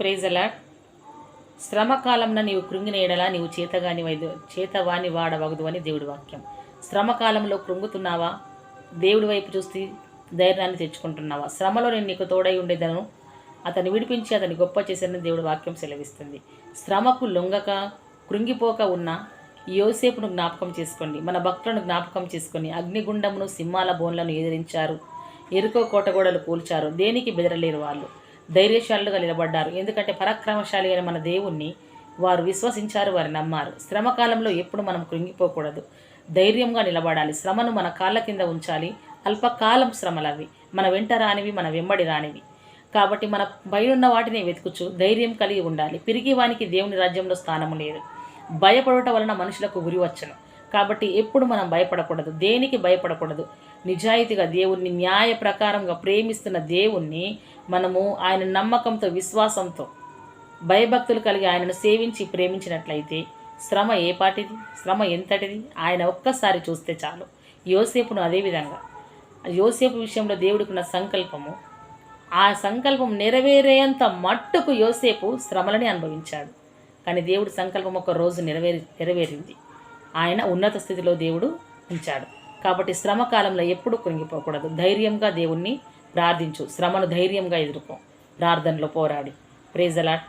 ప్రేజలా శ్రమకాలంన నీవు కృంగినేడలా నీవు చేతగాని వైద్య చేతవాని వాడవగదు అని దేవుడి వాక్యం. శ్రమకాలంలో కృంగుతున్నావా? దేవుడి వైపు చూసి ధైర్యాన్ని తెచ్చుకుంటున్నావా? శ్రమలో నేను నీకు తోడై ఉండేదను అతన్ని విడిపించి అతని గొప్ప చేశానని దేవుడి వాక్యం సెలవిస్తుంది. శ్రమకు లొంగక కృంగిపోక ఉన్న యోసేపును జ్ఞాపకం చేసుకోండి. మన భక్తులను జ్ఞాపకం చేసుకొని అగ్నిగుండమును సింహాల బోన్లను ఎదిరించారు. ఎరుకో కోటగోడలు కూల్చారు. దేనికి బెదరలేరు వాళ్ళు? ధైర్యశాలుగా నిలబడ్డారు. ఎందుకంటే పరాక్రమశాలి అయిన మన దేవుణ్ణి వారు విశ్వసించారు వారు నమ్మారు. శ్రమకాలంలో ఎప్పుడు మనం కృంగిపోకూడదు. ధైర్యంగా నిలబడాలి. శ్రమను మన కాళ్ళ కింద ఉంచాలి. అల్పకాలం శ్రమలవి. మన వెంట రానివి మన వెంబడి రానివి. కాబట్టి మన పైనున్న వాటిని వెతుకుచు ధైర్యం కలిగి ఉండాలి. పిరిగి వానికి దేవుని రాజ్యంలో స్థానము లేదు. భయపడట వలన మనుషులకు గురి వచ్చను. కాబట్టి ఎప్పుడు మనం భయపడకూడదు. దేనికి భయపడకూడదు? నిజాయితీగా దేవుణ్ణి న్యాయ ప్రకారంగా ప్రేమిస్తున్న దేవుణ్ణి మనము ఆయన నమ్మకంతో విశ్వాసంతో భయభక్తులు కలిగి ఆయనను సేవించి ప్రేమించినట్లయితే శ్రమ ఏ పాటిది? శ్రమ ఎంతటిది? ఆయన ఒక్కసారి చూస్తే చాలు. యోసేపును అదేవిధంగా యోసేపు విషయంలో దేవుడికున్న సంకల్పము ఆ సంకల్పం నెరవేరేంత మట్టుకు యోసేపు శ్రమలని అనుభవించాడు. కానీ దేవుడి సంకల్పం ఒక రోజు నెరవేరి నెరవేరింది. ఆయన ఉన్నత స్థితిలో దేవుడు ఉంచాడు. కాబట్టి శ్రమ కాలంలో ఎప్పుడు కృంగిపోకూడదు. ధైర్యంగా దేవుణ్ణి ప్రార్థించు. శ్రమను ధైర్యంగా ఎదుర్కో. ప్రార్థనలో పోరాడి. ప్రేజలాట్